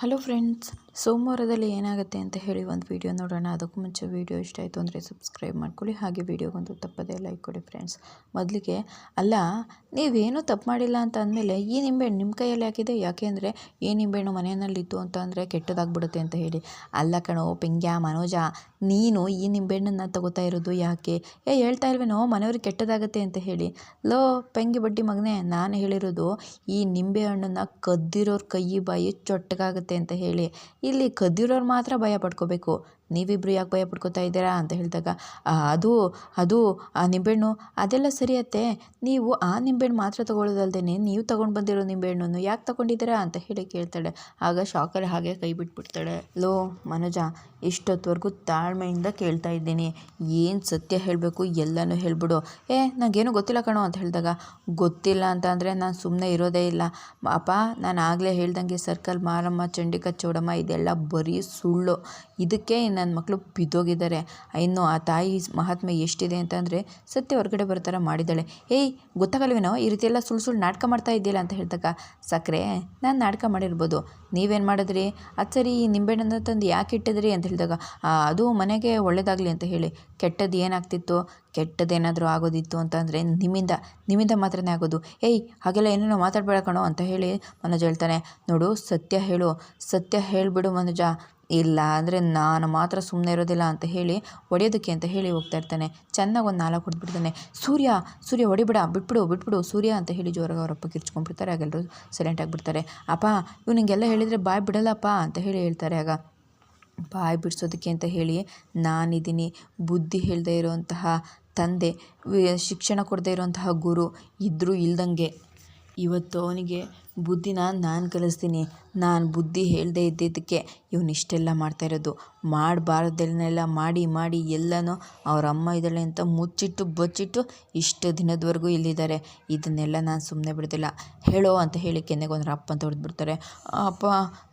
Hello friends ಸೋಮವಾರದಲ್ಲಿ ಏನಾಗುತ್ತೆ ಅಂತ ಹೇಳಿ ಒಂದು ವಿಡಿಯೋ ನೋಡೋಣ. ಅದಕ್ಕೂ ಮುಂಚೆ ವಿಡಿಯೋ ಇಷ್ಟ ಆಯಿತು ಅಂದರೆ ಸಬ್ಸ್ಕ್ರೈಬ್ ಮಾಡ್ಕೊಳ್ಳಿ. ಹಾಗೆ ವೀಡಿಯೋಗೊಂದು ತಪ್ಪದೇ ಲೈಕ್ ಕೊಡಿ ಫ್ರೆಂಡ್ಸ್ ಮೊದಲಿಗೆ, ಅಲ್ಲ, ನೀವೇನೂ ತಪ್ಪು ಮಾಡಿಲ್ಲ ಅಂತ ಅಂದಮೇಲೆ ಈ ನಿಂಬೆಹಣ್ಣು ನಿಮ್ಮ ಕೈಯಲ್ಲಿ ಹಾಕಿದೆ? ಯಾಕೆ ಅಂದರೆ, ಈ ನಿಂಬೆಹಣ್ಣು ಮನೆಯಲ್ಲಿತ್ತು ಅಂತ ಅಂದರೆ ಕೆಟ್ಟದಾಗ್ಬಿಡುತ್ತೆ ಅಂತ ಹೇಳಿ. ಅಲ್ಲ ಕಣೋ, ಪಿಂಗ್ಯಾ, ಮನೋಜ, ನೀನು ಈ ನಿಂಬೆಹಣ್ಣನ್ನು ತಗೋತಾ ಇರೋದು ಯಾಕೆ? ಏ, ಹೇಳ್ತಾ ಇಲ್ವೇನೋ ಮನೆಯವ್ರಿಗೆ ಕೆಟ್ಟದಾಗುತ್ತೆ ಅಂತ ಹೇಳಿ. ಲೋ, ಪೆಂಗಿ ಬಡ್ಡಿ ಮಗನೇ, ನಾನು ಹೇಳಿರೋದು ಈ ನಿಂಬೆಹಣ್ಣನ್ನು ಕದ್ದಿರೋರ ಕೈ ಬಾಯಿ ಚೊಟ್ಟಗಾಗುತ್ತೆ ಅಂತ ಹೇಳಿ. ಇಲ್ಲಿ ಕದ್ದಿರೋರು ಮಾತ್ರ ಭಯ ಪಡ್ಕೋಬೇಕು. ನೀವಿಬ್ಬರು ಯಾಕೆ ಭಯ ಪಡ್ಕೋತಾ ಇದ್ದೀರಾ ಅಂತ ಹೇಳಿದಾಗ ಅದು ಅದು, ಆ ನಿಂಬೆಹಣ್ಣು, ಅದೆಲ್ಲ ಸರಿಯತ್ತೆ ನೀವು ಆ ನಿಂಬೆಹಣ್ಣು ಮಾತ್ರ ತೊಗೊಳ್ಳೋದಲ್ದೇ ನೀವು ತೊಗೊಂಡು ಬಂದಿರೋ ನಿಂಬೆಹಣ್ಣನ್ನು ಯಾಕೆ ತೊಗೊಂಡಿದ್ದೀರಾ? ಅಂತ ಹೇಳಿ ಕೇಳ್ತಾಳೆ. ಆಗ ಶಾಕರ್ ಹಾಗೆ ಕೈ ಬಿಟ್ಬಿಡ್ತಾಳೆ. ಲೋ, ಮನೋಜ, ಇಷ್ಟೊತ್ತವರೆಗೂ ತಾಳ್ಮೆಯಿಂದ ಕೇಳ್ತಾ ಇದ್ದೀನಿ. ಏನು ಸತ್ಯ ಹೇಳಬೇಕು ಎಲ್ಲನೂ ಹೇಳ್ಬಿಡು. ಏ ನನಗೇನು ಗೊತ್ತಿಲ್ಲ ಕಣೋ ಅಂತ ಹೇಳಿದಾಗ, ಗೊತ್ತಿಲ್ಲ ಅಂತ ಅಂದರೆ ನಾನು ಸುಮ್ಮನೆ ಇರೋದೇ ಇಲ್ಲ. ಅಪ್ಪ, ನಾನು ಆಗಲೇ ಹೇಳ್ದಂಗೆ ಸರ್ಕಲ್, ಮಾರಮ್ಮ, ಚಂಡಿಕ, ಚೌಡಮ್ಮ ಇದೆಲ್ಲ ಬರೀ ಸುಳ್ಳು. ಇದಕ್ಕೆ ನನ್ನ ಮಕ್ಕಳು ಬಿದ್ದೋಗಿದ್ದಾರೆ. ಇನ್ನು ಆ ತಾಯಿ ಮಹಾತ್ಮೆ ಎಷ್ಟಿದೆ ಅಂತಂದರೆ ಸತ್ಯ ಹೊರಗಡೆ ಬರ್ತಾರ ಮಾಡಿದ್ದಾಳೆ. ಏಯ್, ಗೊತ್ತಾಗಲ್ವೇನೋ? ಈ ರೀತಿ ಎಲ್ಲ ಸುಳ್ಳು ಸುಳ್ಳು ನಾಟಕ ಮಾಡ್ತಾ ಇದ್ದಿಲ್ಲ ಅಂತ ಹೇಳಿದಾಗ ಸಕ್ಕರೆ ನಾನು ನಾಟಕ ಮಾಡಿರ್ಬೋದು. ನೀವೇನು ಮಾಡಿದ್ರಿ? ಅದು ಸರಿ, ಈ ನಿಂಬೆಹಣ್ಣನ್ನು ತಂದು ಯಾಕೆ ಇಟ್ಟಿದ್ರಿ ಅಂತ ಹೇಳಿದಾಗ ಅದು ಮನೆಗೆ ಒಳ್ಳೆಯದಾಗಲಿ ಅಂತ ಹೇಳಿ. ಕೆಟ್ಟದ್ದು ಏನಾಗ್ತಿತ್ತು? ಕೆಟ್ಟದ್ದೇನಾದರೂ ಆಗೋದಿತ್ತು ಅಂತಂದರೆ ನಿಮ್ಮಿಂದ ನಿಮ್ಮಿಂದ ಮಾತ್ರನೇ ಆಗೋದು. ಏಯ್, ಹಾಗೆಲ್ಲ ಏನೇನೋ ಮಾತಾಡ್ಬೇಡ ಕಣೋ ಅಂತ ಹೇಳಿ ಮನೋಜ್ ಹೇಳ್ತಾನೆ. ನೋಡು, ಸತ್ಯ ಹೇಳು. ಸತ್ಯ ಹೇಳಿಬಿಡು ಮನೋಜ. ಇಲ್ಲ ಅಂದರೆ ನಾನು ಮಾತ್ರ ಸುಮ್ಮನೆ ಇರೋದಿಲ್ಲ ಅಂತ ಹೇಳಿ ಹೊಡೆಯೋದಕ್ಕೆ ಅಂತ ಹೇಳಿ ಹೋಗ್ತಾ ಇರ್ತಾನೆ. ಚೆನ್ನಾಗಿ ಒಂದು ನಾಲ್ಕು ಹೊಡೆದ್ಬಿಡ್ತಾನೆ. ಸೂರ್ಯ ಸೂರ್ಯ ಹೊಡಿಬೇಡ, ಬಿಟ್ಬಿಡು ಬಿಟ್ಬಿಡು, ಸೂರ್ಯ ಅಂತ ಹೇಳಿ ಜೋರಾಗಿ ಅವರಪ್ಪ ಕಿರ್ಚ್ಕೊಂಡ್ಬಿಡ್ತಾರೆ ಆಗೆಲ್ಲರೂ ಸೈಲೆಂಟ್ ಆಗಿಬಿಡ್ತಾರೆ ಅಪ್ಪ ಇವ್ ನಿಂಗೆಲ್ಲ ಹೇಳಿದರೆ ಬಾಯ್ ಬಿಡಲ್ಲಪ್ಪ ಅಂತ ಹೇಳಿ ಹೇಳ್ತಾರೆ. ಆಗ ಬಾಯಿ ಬಿಡಿಸೋದಕ್ಕೆ ಅಂತ ಹೇಳಿ ನಾನಿದ್ದೀನಿ. ಬುದ್ಧಿ ಹೇಳದೇ ಇರೋವಂತಹ ತಂದೆ ಶಿಕ್ಷಣ ಕೊಡದೇ ಇರುವಂತಹ ಗುರು ಇದ್ದರೂ ಇಲ್ದಂಗೆ ಇವತ್ತು ಅವನಿಗೆ ಬುದ್ಧಿನ ನಾನು ಕಲಿಸ್ತೀನಿ. ನಾನು ಬುದ್ಧಿ ಹೇಳದೇ ಇದ್ದಿದ್ದಕ್ಕೆ ಇವನು ಇಷ್ಟೆಲ್ಲ ಮಾಡ್ತಾ ಇರೋದು. ಮಾಡಬಾರ್ದೆಲ್ಲ ಮಾಡಿ ಮಾಡಿ ಎಲ್ಲನೂ ಅವ್ರ ಅಮ್ಮ ಇದ್ದಾಳೆ ಅಂತ ಮುಚ್ಚಿಟ್ಟು, ಬಚ್ಚಿಟ್ಟು ಇಷ್ಟು ದಿನದವರೆಗೂ ಇಲ್ಲಿದ್ದಾರೆ. ಇದನ್ನೆಲ್ಲ ನಾನು ಸುಮ್ಮನೆ ಬಿಡೋದಿಲ್ಲ. ಹೇಳೋ ಅಂತ ಹೇಳಿ ಕೆನ್ನೆಗೆ ಒಂದು ರಪ್ಪ ಅಂತ ಹೊಡೆದ್ಬಿಡ್ತಾರೆ ಅಪ್ಪ,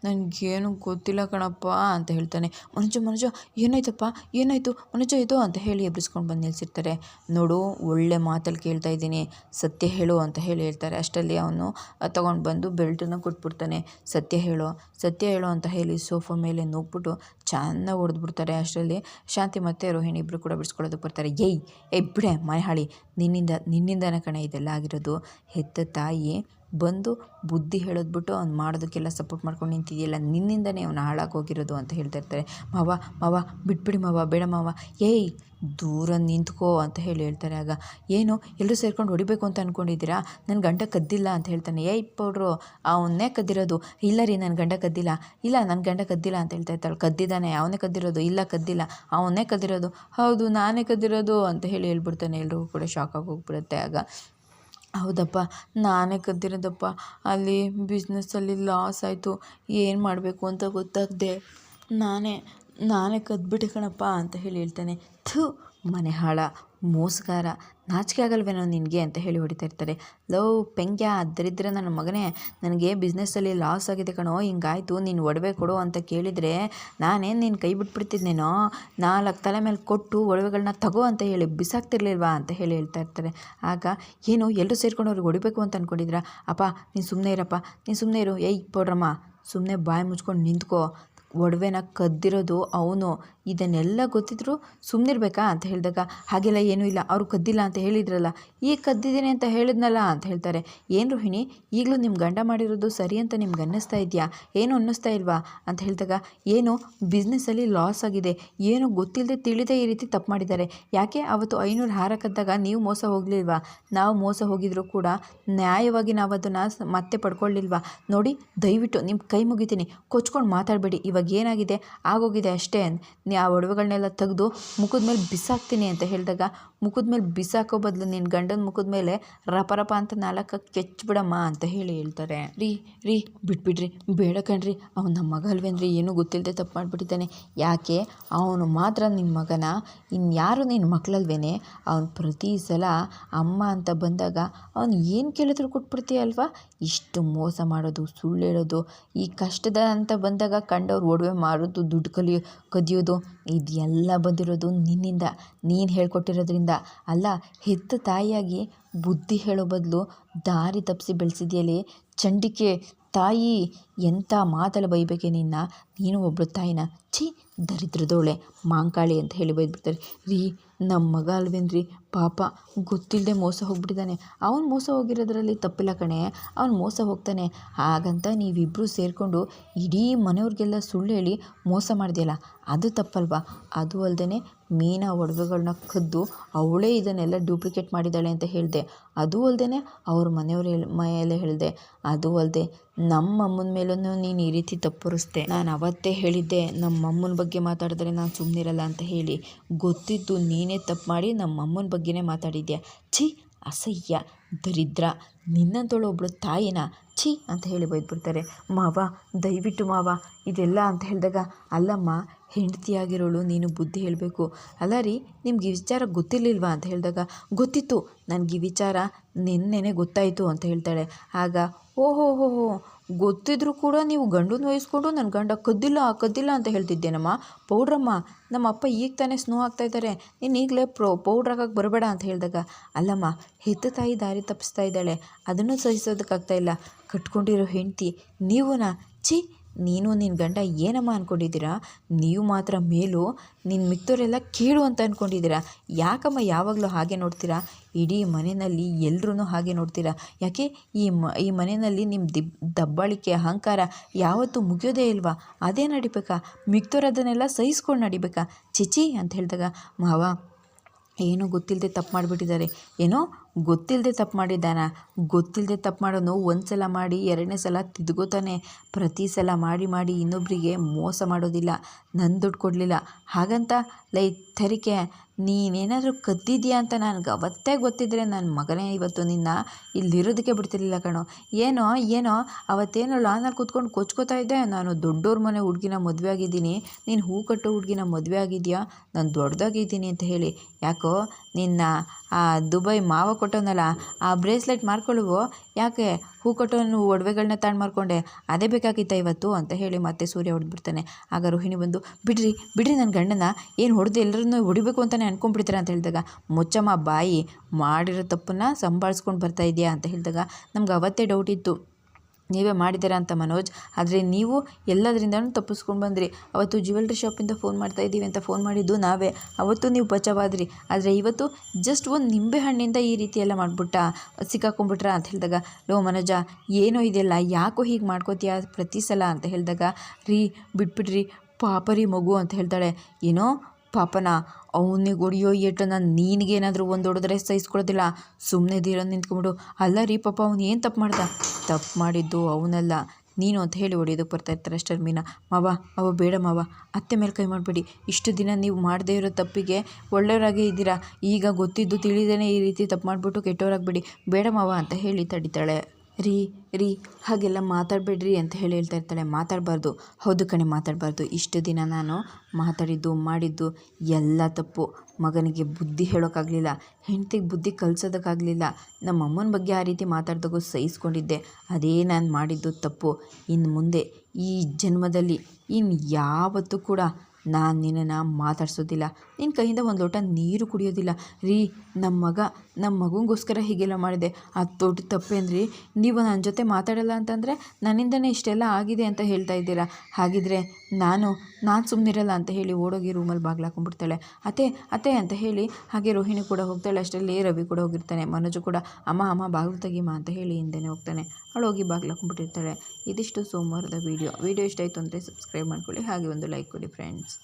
ನನಗೇನು ಗೊತ್ತಿಲ್ಲ ಕಣಪ್ಪ ಅಂತ ಹೇಳ್ತಾನೆ. ಮನುಜ ಮನುಜ, ಏನಾಯ್ತಪ್ಪ? ಏನಾಯಿತು? ಮನುಜ, ಇದು ಅಂತ ಹೇಳಿ ಎಬ್ಬಿಸ್ಕೊಂಡು ಬಂದು ನಿಲ್ಲಿಸಿರ್ತಾರೆ ನೋಡು, ಒಳ್ಳೆ ಮಾತಲ್ಲಿ ಕೇಳ್ತಾ ಇದ್ದೀನಿ. ಸತ್ಯ ಹೇಳು ಅಂತ ಹೇಳಿ ಹೇಳ್ತಾರೆ. ಅಷ್ಟರಲ್ಲಿ ಅವನು ತಗೊಂಡು ಬಂದು ಬೆಲ್ಟನ್ನು ಕೊಟ್ಬಿಡ್ತಾನೆ. ಸತ್ಯ ಹೇಳೋ ಸತ್ಯ ಹೇಳೋ ಅಂತ ಹೇಳಿ ಸೋಫಾ ಮೇಲೆ ನುಗ್ಬಿಟ್ಟು ಚೆನ್ನಾಗಿ ಹೊಡೆದ್ಬಿಡ್ತಾರೆ ಅಷ್ಟರಲ್ಲಿ ಶಾಂತಿ ಮತ್ತು ರೋಹಿಣಿ ಇಬ್ಬರು ಕೂಡ ಬಿಡಿಸ್ಕೊಳ್ಳೋದಕ್ಕೆ ಬರ್ತಾರೆ. ಏಯ್ ಏಯ್ ಬಿಡೆ ಮನೆ ಹಾಳಿ. ನಿನ್ನಿಂದ, ನಿನ್ನಿಂದನೇ ಕಣೆ ಇದೆಲ್ಲ ಆಗಿರೋದು. ಹೆತ್ತ ತಾಯಿ ಬಂದು ಬುದ್ಧಿ ಹೇಳೋದ್ಬಿಟ್ಟು ಅವ್ನು ಮಾಡೋದಕ್ಕೆಲ್ಲ ಸಪೋರ್ಟ್ ಮಾಡ್ಕೊಂಡು ನಿಂತಿದೆಯಲ್ಲ, ನಿನ್ನಿಂದನೇ ಅವ್ನು ಹಾಳಾಗೋಗಿರೋದು ಅಂತ ಹೇಳ್ತಾ ಇರ್ತಾರೆ. ಮಾವ ಮಾವ, ಬಿಟ್ಬಿಡಿ ಮಾವ, ಬೇಡ ಮಾವ. ಏಯ್, ದೂರ ನಿಂತ್ಕೋ ಅಂತ ಹೇಳಿ ಹೇಳ್ತಾರೆ. ಆಗ, ಏನು ಎಲ್ಲರೂ ಸೇರ್ಕೊಂಡು ಹೊಡಿಬೇಕು ಅಂತ ಅಂದ್ಕೊಂಡಿದ್ದೀರಾ ನನ್ನ ಗಂಡ ಕದ್ದಿಲ್ಲ ಅಂತ ಹೇಳ್ತಾನೆ. ಏಯ್, ಪೌಡ್ರು, ಅವನ್ನೇ ಕದ್ದಿರೋದು. ಇಲ್ಲ ರೀ ನನ್ನ ಗಂಡ ಕದ್ದಿಲ್ಲ. ಇಲ್ಲ ನನ್ನ ಗಂಡ ಕದ್ದಿಲ್ಲ ಅಂತ ಹೇಳ್ತಾ ಇರ್ತಾಳೆ. ಕದ್ದಿದ್ದಾನೆ, ಅವನೇ ಕದ್ದಿರೋದು. ಇಲ್ಲ, ಕದ್ದಿಲ್ಲ. ಅವನ್ನೇ ಕದ್ದಿರೋದು. ಹೌದು, ನಾನೇ ಕದ್ದಿರೋದು ಅಂತ ಹೇಳಿ ಹೇಳ್ಬಿಡ್ತಾನೆ. ಎಲ್ಲರಿಗೂ ಕೂಡ ಶಾಕ್ ಆಗಿ ಹೋಗ್ಬಿಡುತ್ತೆ. ಆಗ ಹೌದಪ್ಪ, ನಾನೇ ಕದ್ದಿರೋದಪ್ಪ. ಅಲ್ಲಿ ಬಿಸ್ನೆಸ್ಸಲ್ಲಿ ಲಾಸ್ ಆಯಿತು. ಏನು ಮಾಡಬೇಕು ಅಂತ ಗೊತ್ತಾಗದೆ ನಾನೇ ನಾನೇ ಕದ್ದುಬಿಟ್ಟೆ ಕಣಪ್ಪ ಅಂತ ಹೇಳಿ ಹೇಳ್ತಾನೆ. ಥು ಮನೆ ಹಾಳ ಮೋಸಗಾರ ನಾಚಿಕೆ ಆಗಲ್ವೇನೋ ನಿನಗೆ ಅಂತ ಹೇಳಿ ಹೊಡಿತಾ ಇರ್ತಾರೆ. ಲವ್ ಪೆಂಗ್ಯ ಅದರಿದ್ದರೆ ನನ್ನ ಮಗನೇ, ನನಗೆ ಬಿಸ್ನೆಸ್ಸಲ್ಲಿ ಲಾಸ್ ಆಗಿದೆ ಕಣೋ, ಹಿಂಗಾಯ್ತು, ನೀನು ಒಡವೆ ಕೊಡು ಅಂತ ಕೇಳಿದರೆ ನಾನೇನು ನೀನು ಕೈ ಬಿಟ್ಬಿಡ್ತಿದ್ನೇನೋ, ನಾಲ್ಕು ತಲೆ ಮೇಲೆ ಕೊಟ್ಟು ಒಡವೆಗಳನ್ನ ತಗೋ ಅಂತ ಹೇಳಿ ಬಿಸಾಕ್ತಿರ್ಲಿಲ್ವಾ ಅಂತ ಹೇಳಿ ಹೇಳ್ತಾ ಇರ್ತಾರೆ. ಆಗ, ಏನು ಎಲ್ಲರೂ ಸೇರ್ಕೊಂಡು ಅವ್ರಿಗೆ ಹೊಡಿಬೇಕು ಅಂತ ಅಂದ್ಕೊಂಡಿದ್ರ ಅಪ್ಪ, ನೀನು ಸುಮ್ಮನೆ ಇರಪ್ಪ, ನೀನು ಸುಮ್ಮನೆ ಇರು, ಏಯ್, ಪೌಡ್ರಮ್ಮ ಸುಮ್ಮನೆ ಬಾಯಿ ಮುಚ್ಕೊಂಡು ನಿಂತ್ಕೋ. ಒಡವೆನ ಕದ್ದಿರೋದು ಅವನು. ಇದನ್ನೆಲ್ಲ ಗೊತ್ತಿದ್ರು ಸುಮ್ಮನಿರ್ಬೇಕಾ ಅಂತ ಹೇಳಿದಾಗ, ಹಾಗೆಲ್ಲ ಏನೂ ಇಲ್ಲ, ಅವರು ಕದ್ದಿಲ್ಲ ಅಂತ ಹೇಳಿದ್ರಲ್ಲ, ಈಗ ಕದ್ದಿದ್ದೀನಿ ಅಂತ ಹೇಳಿದ್ನಲ್ಲ ಅಂತ ಹೇಳ್ತಾರೆ. ಏನು ರೋಹಿಣಿ, ಈಗಲೂ ನಿಮ್ಮ ಗಂಡ ಮಾಡಿರೋದು ಸರಿ ಅಂತ ನಿಮ್ಗೆ ಅನ್ನಿಸ್ತಾ ಇದೆಯಾ? ಏನು ಅನ್ನಿಸ್ತಾ ಇಲ್ವಾ? ಅಂತ ಹೇಳಿದಾಗ, ಏನು ಬಿಸ್ನೆಸ್ಸಲ್ಲಿ ಲಾಸ್ ಆಗಿದೆ, ಏನು ಗೊತ್ತಿಲ್ಲದೆ ತಿಳಿದೇ ಈ ರೀತಿ ತಪ್ಪು ಮಾಡಿದ್ದಾರೆ. ಯಾಕೆ ಅವತ್ತು ಐನೂರು ಹಾರ ಕದ್ದಾಗ ನೀವು ಮೋಸ ಹೋಗಲಿಲ್ವಾ? ನಾವು ಮೋಸ ಹೋಗಿದ್ರೂ ಕೂಡ ನ್ಯಾಯವಾಗಿ ನಾವು ಅದನ್ನು ಮತ್ತೆ ಪಡ್ಕೊಳ್ಳಿಲ್ವಾ? ನೋಡಿ, ದಯವಿಟ್ಟು ನಿಮ್ಮ ಕೈ ಮುಗಿತೀನಿ, ಕೊಚ್ಕೊಂಡು ಮಾತಾಡಬೇಡಿ, ಇವಾಗ ಏನಾಗಿದೆ? ಆಗೋಗಿದೆ ಅಷ್ಟೇ. ಆ ಒಡವೆಗಳನ್ನೆಲ್ಲ ತೆಗೆದು ಮುಖದ ಮೇಲೆ ಬಿಸಾಕ್ತೀನಿ ಅಂತ ಹೇಳಿದಾಗ ಮುಖದ ಮೇಲೆ ಬಿಸಾಕೋ ಬದಲು ನಿನ್ನ ಗಂಡನ ಮುಖದ ಮೇಲೆ ರಪ ರಪ ಅಂತ ನಾಲ್ಕು ಕೆಚ್ಬಿಡಮ್ಮ ಅಂತ ಹೇಳಿ ಹೇಳ್ತಾರೆ. ರೀ ರೀ, ಬಿಟ್ಬಿಡ್ರಿ, ಬೇಡ ಕಣ್ರಿ, ಅವ್ನು ನಮ್ಮ ಮಗ ಅಲ್ವೇನ್ರಿ, ಏನೂ ಗೊತ್ತಿಲ್ಲದೆ ತಪ್ಪು ಮಾಡಿಬಿಟ್ಟಿದ್ದಾನೆ. ಯಾಕೆ? ಅವನು ಮಾತ್ರ ನಿನ್ನ ಮಗನ ಇನ್ಯಾರು ನಿನ್ನ ಮಕ್ಕಳಲ್ವೇನೆ ಅವನು ಪ್ರತಿ ಸಲ ಅಮ್ಮ ಅಂತ ಬಂದಾಗ ಅವನು ಏನು ಕೇಳಿದ್ರು ಕೊಟ್ಬಿಡ್ತೀಯ ಅಲ್ವಾ? ಇಷ್ಟು ಮೋಸ ಮಾಡೋದು ಸುಳ್ಳು ಹೇಳೋದು ಈ ಕಷ್ಟದ ಅಂತ ಬಂದಾಗ ಕಂಡವ್ರು ಒಡವೆ ಮಾರೋದು, ದುಡ್ಡು ಕಲಿಯೋ ಕದಿಯೋದು ಇದೆಲ್ಲ ಬಂದಿರೋದು ನಿನ್ನಿಂದ. ನೀನು ಹೇಳ್ಕೊಟ್ಟಿರೋದ್ರಿಂದ. ಅಲ್ಲ, ಹೆತ್ತ ತಾಯಿಯಾಗಿ ಬುದ್ಧಿ ಹೇಳೋ ಬದಲು ದಾರಿ ತಪ್ಪಿಸಿ ಬೆಳೆಸಿದೆಯಲ್ಲಿ ಚಂಡಿಕೆ ತಾಯಿ ಎಂಥ ಮಾತಲ್ಲ ಬೈಬೇಕೆ ನಿನ್ನ? ನೀನು ಒಬ್ಬಳು ತಾಯಿನ? ಛೀ, ದರಿದ್ರದೋಳೆ, ಮಾಂಕಾಳಿ ಅಂತ ಹೇಳಿ ಬೈದ್ಬಿಡ್ತಾರೆ. ರೀ ನಮ್ಮ ಮಗ ಅಲ್ವೇನ್ರಿ? ಪಾಪ ಗೊತ್ತಿಲ್ಲದೆ ಮೋಸ ಹೋಗ್ಬಿಟ್ಟಿದ್ದಾನೆ ಅವ್ನು ಮೋಸ ಹೋಗಿರೋದ್ರಲ್ಲಿ ತಪ್ಪಿಲ್ಲ ಕಣೆ. ಅವ್ನು ಮೋಸ ಹೋಗ್ತಾನೆ. ಹಾಗಂತ ನೀವಿಬ್ಬರೂ ಸೇರಿಕೊಂಡು ಇಡೀ ಮನೆಯವ್ರಿಗೆಲ್ಲ ಸುಳ್ಳು ಹೇಳಿ ಮೋಸ ಮಾಡಿದೆಯಲ್ಲ? ಅದು ತಪ್ಪಲ್ವಾ? ಅದು ಅಲ್ಲದೆ ಮೀನಾ ಒಡವೆಗಳನ್ನ ಕದ್ದು ಅವಳೇ ಇದನ್ನೆಲ್ಲ ಡೂಪ್ಲಿಕೇಟ್ ಮಾಡಿದ್ದಾಳೆ ಅಂತ ಹೇಳಿದೆ. ಅದು ಅಲ್ಲದೆ ಅವ್ರ ಮನೆಯವ್ರ ಮೇಲೆ ಹೇಳಿದೆ. ಅದು ಅಲ್ಲದೆ ನಮ್ಮ ಅಮ್ಮನ ಮೇಲೂ ನೀನು ಈ ರೀತಿ ತಪ್ಪರಿಸ್ದೆ. ನಾನು ಅವತ್ತೇ ಹೇಳಿದ್ದೆ ನಮ್ಮ ಅಮ್ಮನ ಬಗ್ಗೆ ಮಾತಾಡಿದ್ರೆ ನಾನು ಸುಮ್ಮನಿರಲ್ಲ ಅಂತ ಹೇಳಿ. ಗೊತ್ತಿದ್ದು ನೀನೇ ತಪ್ಪು ಮಾಡಿ ನಮ್ಮ ಅಮ್ಮನ ಬಗ್ಗೆನೇ ಮಾತಾಡಿದ್ಯಾ? ಛೀ, ಅಸಹ್ಯ, ದರಿದ್ರ. ನಿನ್ನಂತೋಳು ಒಬ್ಬಳು ತಾಯಿನ? ಛೀ ಅಂತ ಹೇಳಿ ಬೈದ್ಬಿಡ್ತಾರೆ. ಮಾವ, ದಯವಿಟ್ಟು ಮಾವ, ಇದೆಲ್ಲ ಅಂತ ಹೇಳಿದಾಗ, ಅಲ್ಲಮ್ಮ, ಹೆಂಡತಿಯಾಗಿರೋಳು, ನೀನು ಬುದ್ಧಿ ಹೇಳಬೇಕು. ಅಲ್ಲ ರೀ, ನಿಮ್ಗೆ ಈ ವಿಚಾರ ಗೊತ್ತಿರಲಿಲ್ವಾ? ಅಂತ ಹೇಳಿದಾಗ, ಗೊತ್ತಿತ್ತು, ನನಗೆ ಈ ವಿಚಾರ ನಿನ್ನೆನೆ ಗೊತ್ತಾಯಿತು ಅಂತ ಹೇಳ್ತಾಳೆ. ಆಗ, ಓಹೋ, ಹೋ ಹೋ, ಗೊತ್ತಿದ್ರೂ ಕೂಡ ನೀವು ಗಂಡನ ವಹಿಸ್ಕೊಂಡು ನನ್ನ ಗಂಡ ಕದ್ದಿಲ್ಲ ಕದ್ದಿಲ್ಲ ಅಂತ ಹೇಳ್ತಿದ್ದೇನಮ್ಮ? ಪೌಡ್ರಮ್ಮ ನಮ್ಮ ಅಪ್ಪ ಈಗ ತಾನೇ ಸ್ನೋ ಆಗ್ತಾ ಇದ್ದಾರೆ. ನೀನು ಈಗಲೇ ಪ್ರೊ, ಪೌಡ್ರ್ ಹಾಕಕ್ಕೆ ಬರಬೇಡ ಅಂತ ಹೇಳಿದಾಗ, ಅಲ್ಲಮ್ಮ ಹೆತ್ತ ತಾಯಿ ದಾರಿ ತಪ್ಪಿಸ್ತಾ ಇದ್ದಾಳೆ. ಅದನ್ನು ಸಹಿಸೋದಕ್ಕಾಗ್ತಾ ಇಲ್ಲ. ಕಟ್ಕೊಂಡಿರೋ ಹೆಂಡತಿ, ನೀವುನಾ? ಛೀ, ನೀನು ನಿನ್ನ ಗಂಡ ಏನಮ್ಮ ಅಂದ್ಕೊಂಡಿದ್ದೀರಾ ನೀವು ಮಾತ್ರ ಮೇಲೂ ನಿನ್ನ ಮಿಕ್ತವರೆಲ್ಲ ಕೇಳು ಅಂತ ಅಂದ್ಕೊಂಡಿದ್ದೀರಾ ಯಾಕಮ್ಮ ಯಾವಾಗಲೂ ಹಾಗೆ ನೋಡ್ತೀರಾ? ಇಡೀ ಮನೆಯಲ್ಲಿ ಎಲ್ಲರೂ ಹಾಗೆ ನೋಡ್ತೀರಾ? ಯಾಕೆ ಈ ಮ, ಈ ಮನೆಯಲ್ಲಿ ನಿಮ್ಮ ದಿಬ್, ದಬ್ಬಾಳಿಕೆ, ಅಹಂಕಾರ ಯಾವತ್ತೂ ಮುಗಿಯೋದೇ ಇಲ್ವಾ? ಅದೇ ನಡಿಬೇಕಾ? ಮಿಕ್ತವ್ರು ಅದನ್ನೆಲ್ಲ ಸಹಿಸ್ಕೊಂಡು ನಡಿಬೇಕಾ? ಚಿಚಿ ಅಂತ ಹೇಳಿದಾಗ, ಮಾವ, ಏನೂ ಗೊತ್ತಿಲ್ಲದೆ ತಪ್ಪು ಮಾಡಿಬಿಟ್ಟಿದ್ದಾರೆ. ಏನೋ ಗೊತ್ತಿಲ್ಲದೆ ತಪ್ಪು ಮಾಡಿದ್ದಾನ? ಗೊತ್ತಿಲ್ಲದೆ ತಪ್ಪು ಮಾಡೋನು ಒಂದು ಸಲ ಮಾಡಿ, ಎರಡನೇ ಸಲ ತಿದ್ಕೋತಾನೆ. ಪ್ರತಿ ಸಲ ಮಾಡಿ ಮಾಡಿ ಇನ್ನೊಬ್ಬರಿಗೆ ಮೋಸ ಮಾಡೋದಿಲ್ಲ ನನ್ನ ದುಡ್ಡು ಕೊಡಲಿಲ್ಲ. ಹಾಗಂತ ಲೈ ತರಿಕೆ, ನೀನೇನಾದರೂ ಕದ್ದಿದ್ಯಾ ಅಂತ ನನಗೆ ಅವತ್ತೇ ಗೊತ್ತಿದ್ದರೆ ನನ್ನ ಮಗನೇ ಇವತ್ತು ನಿನ್ನ ಇಲ್ಲಿರೋದಕ್ಕೆ ಬಿಡ್ತಿರ್ಲಿಲ್ಲ ಕಣೋ. ಏನೋ ಏನೋ, ಅವತ್ತೇನೋ ಲಾನಲ್ಲಿ ಕೂತ್ಕೊಂಡು ಕೊಚ್ಕೋತಾ ಇದ್ದೆ. ನಾನು ದೊಡ್ಡೋರ ಮನೆ ಹುಡುಗಿನ ಮದುವೆ ಆಗಿದ್ದೀನಿ. ನೀನು ಹೂ ಕಟ್ಟೋ ಹುಡುಗಿನ ಮದುವೆ ಆಗಿದೆಯಾ? ನಾನು ದೊಡ್ಡದಾಗಿದ್ದೀನಿ ಅಂತ ಹೇಳಿ. ಯಾಕೋ, ನಿನ್ನ ಆ ದುಬೈ ಮಾವ ಕೊಟ್ಟವನಲ್ಲ, ಆ ಬ್ರೇಸ್ಲೆಟ್ ಮಾರ್ಕೊಳ್ಳುವು? ಯಾಕೆ? ಹೂ ಕೊಟ್ಟವನು ಒಡವೆಗಳನ್ನ ತಾಣ್ ಮಾರ್ಕೊಂಡೆ, ಅದೇ ಬೇಕಾಗಿತ್ತ ಇವತ್ತು? ಅಂತ ಹೇಳಿ ಮತ್ತೆ ಸೂರ್ಯ ಹೊಡೆದ್ಬಿಡ್ತಾನೆ ಆಗ ರೋಹಿಣಿ ಬಂದು, ಬಿಡ್ರಿ ಬಿಡ್ರಿ ನನ್ನ ಗಂಡನ, ಏನು ಹೊಡೆದು ಎಲ್ಲರನ್ನೂ ಹೊಡಿಬೇಕು ಅಂತಲೇ ಅನ್ಕೊಂಡ್ಬಿಡ್ತೀರ ಅಂತ ಹೇಳಿದಾಗ, ಮುಚ್ಚಮ್ಮ ಬಾಯಿ, ಮಾಡಿರೋ ತಪ್ಪನ್ನು ಸಂಭಾಳಿಸ್ಕೊಂಡು ಬರ್ತಾ ಇದೆಯಾ? ಅಂತ ಹೇಳಿದಾಗ, ನಮ್ಗೆ ಅವತ್ತೇ ಡೌಟ್ ಇತ್ತು. ನೀವೇ ಮಾಡಿದ್ದೀರಾ ಅಂತ ಮನೋಜ್, ಆದರೆ ನೀವು ಎಲ್ಲದರಿಂದನೂ ತಪ್ಪಿಸ್ಕೊಂಡು ಬಂದ್ರಿ. ಅವತ್ತು ಜ್ಯುವೆಲ್ರಿ ಶಾಪಿಂದ ಫೋನ್ ಮಾಡ್ತಾ ಇದ್ದೀವಿ ಅಂತ ಫೋನ್ ಮಾಡಿದ್ದು ನಾವೇ. ಅವತ್ತು ನೀವು ಬಚಾವಾದ್ರಿ ಆದರೆ ಇವತ್ತು ಜಸ್ಟ್ ಒಂದು ನಿಂಬೆ ಹಣ್ಣಿಂದ ಈ ರೀತಿ ಎಲ್ಲ ಮಾಡಿಬಿಟ್ಟ, ಸಿಕ್ಕಾಕೊಂಡ್ಬಿಟ್ರ ಅಂತ ಹೇಳಿದಾಗ, ಲೋ ಮನೋಜ, ಏನೋ ಇದೆಲ್ಲ ಯಾಕೋ ಹೀಗೆ ಮಾಡ್ಕೋತೀಯ ಪ್ರತಿ ಸಲ ಅಂತ ಹೇಳಿದಾಗ, ರೀ, ಬಿಟ್ಬಿಡ್ರಿ, ಪಾಪರಿ ಮಗು ಅಂತ ಹೇಳ್ತಾಳೆ. ಏನೋ ಪಾಪನ, ಅವನಿಗೆ ಹೊಡಿಯೋ ಏಟನ್ನು ನೀನಿಗೇನಾದರೂ ಒಂದು ಹೊಡೆದ್ರೆ ಸಹಿಸ್ಕೊಳ್ಳೋದಿಲ್ಲ ಸುಮ್ಮನೆ ದೀರ ನಿಂತ್ಕೊಂಬಿಡು ಅಲ್ಲ ರೀ ಪಾಪ, ಅವ್ನು ಏನು ತಪ್ಪು ಮಾಡ್ದ? ತಪ್ಪು ಮಾಡಿದ್ದು ಅವನಲ್ಲ. ನೀನು ಅಂತ ಹೇಳಿ ಹೊಡಿಯೋದಕ್ಕೆ ಬರ್ತಾ ಇರ್ತಾರೆ ಅಷ್ಟರ್ ಮೀನಾ. ಮಾವ ಮಾವ, ಬೇಡ ಮಾವ. ಅತ್ತೆ ಮೇಲೆ ಕೈ ಮಾಡಬೇಡಿ. ಇಷ್ಟು ದಿನ ನೀವು ಮಾಡದೇ ಇರೋ ತಪ್ಪಿಗೆ ಒಳ್ಳೆಯವರಾಗೇ ಇದ್ದೀರಾ? ಈಗ ಗೊತ್ತಿದ್ದು ತಿಳಿದೇನೆ ಈ ರೀತಿ ತಪ್ಪು ಮಾಡಿಬಿಟ್ಟು ಕೆಟ್ಟವರಾಗಬೇಡಿ. ಬೇಡ ಮಾವ ಅಂತ ಹೇಳಿ ತಡಿತಾಳೆ. ರೀ ರೀ, ಹಾಗೆಲ್ಲ ಮಾತಾಡಬೇಡ್ರಿ ಅಂತ ಹೇಳಿ ಹೇಳ್ತಾ ಇರ್ತಾಳೆ. ಮಾತಾಡಬಾರ್ದು. ಹೌದು ಕಣೆ, ಮಾತಾಡಬಾರ್ದು. ಇಷ್ಟು ದಿನ ನಾನು ಮಾತಾಡಿದ್ದು, ಮಾಡಿದ್ದು ಎಲ್ಲ ತಪ್ಪು. ಮಗನಿಗೆ ಬುದ್ಧಿ ಹೇಳೋಕ್ಕಾಗಲಿಲ್ಲ. ಹೆಂಡ್ತಿಗೆ ಬುದ್ಧಿ ಕಲಿಸೋದಕ್ಕಾಗಲಿಲ್ಲ. ನಮ್ಮ ಅಮ್ಮನ ಬಗ್ಗೆ ಆ ರೀತಿ ಮಾತಾಡ್ದಾಗೂ ಸಹಿಸ್ಕೊಂಡಿದ್ದೆ. ಅದೇ ನಾನು ಮಾಡಿದ್ದು ತಪ್ಪು. ಇನ್ನು ಮುಂದೆ ಈ ಜನ್ಮದಲ್ಲಿ ಇನ್ನು ಯಾವತ್ತೂ ಕೂಡ ನಾನು ನಿನ್ನನ್ನು ಮಾತಾಡ್ಸೋದಿಲ್ಲ. ನಿನ್ನ ಕೈಯಿಂದ ಒಂದು ಲೋಟ ನೀರು ಕುಡಿಯೋದಿಲ್ಲ. ರೀ ನಮ್ಮ ಮಗ ನಮ್ಮ ಮಗುಗೋಸ್ಕರ ಹೀಗೆಲ್ಲ ಮಾಡಿದೆ. ಅದು ದೊಡ್ಡ ತಪ್ಪೇನ್ರಿ? ನೀವು ನನ್ನ ಜೊತೆ ಮಾತಾಡಲ್ಲ ಅಂತಂದರೆ ನನ್ನಿಂದನೇ ಇಷ್ಟೆಲ್ಲ ಆಗಿದೆ ಅಂತ ಹೇಳ್ತಾ ಇದ್ದೀರಾ? ಹಾಗಿದ್ರೆ ನಾನು ನಾನು ಸುಮ್ಮನಿರಲ್ಲ ಅಂತ ಹೇಳಿ ಓಡೋಗಿ ರೂಮಲ್ಲಿ ಬಾಗ್ಲಾಕೊಂಡ್ಬಿಡ್ತಾಳೆ. ಅತ್ತೆ ಅತ್ತೆ ಅಂತ ಹೇಳಿ ಹಾಗೆ ರೋಹಿಣಿ ಕೂಡ ಹೋಗ್ತಾಳೆ. ಅಷ್ಟರಲ್ಲಿ ರವಿ ಕೂಡ ಹೋಗಿರ್ತಾನೆ. ಮನೋಜು ಕೂಡ, ಅಮ್ಮ ಅಮ್ಮ, ಬಾಗಿಲು ತೆಗೀಮ ಅಂತ ಹೇಳಿ ಹಿಂದೆನೇ ಹೋಗ್ತಾನೆ. ಅವಳು ಹೋಗಿ ಬಾಗ್ಲಾಕೊಂಡ್ಬಿಟ್ಟಿರ್ತಾಳೆ. ಇದಿಷ್ಟು ಸೋಮವಾರದ ವೀಡಿಯೋ. ವೀಡಿಯೋ ಇಷ್ಟ ಆಯಿತು ಅಂದರೆ ಸಬ್ಸ್ಕ್ರೈಬ್ ಮಾಡ್ಕೊಳ್ಳಿ. ಹಾಗೆ ಒಂದು ಲೈಕ್ ಕೊಡಿ ಫ್ರೆಂಡ್ಸ್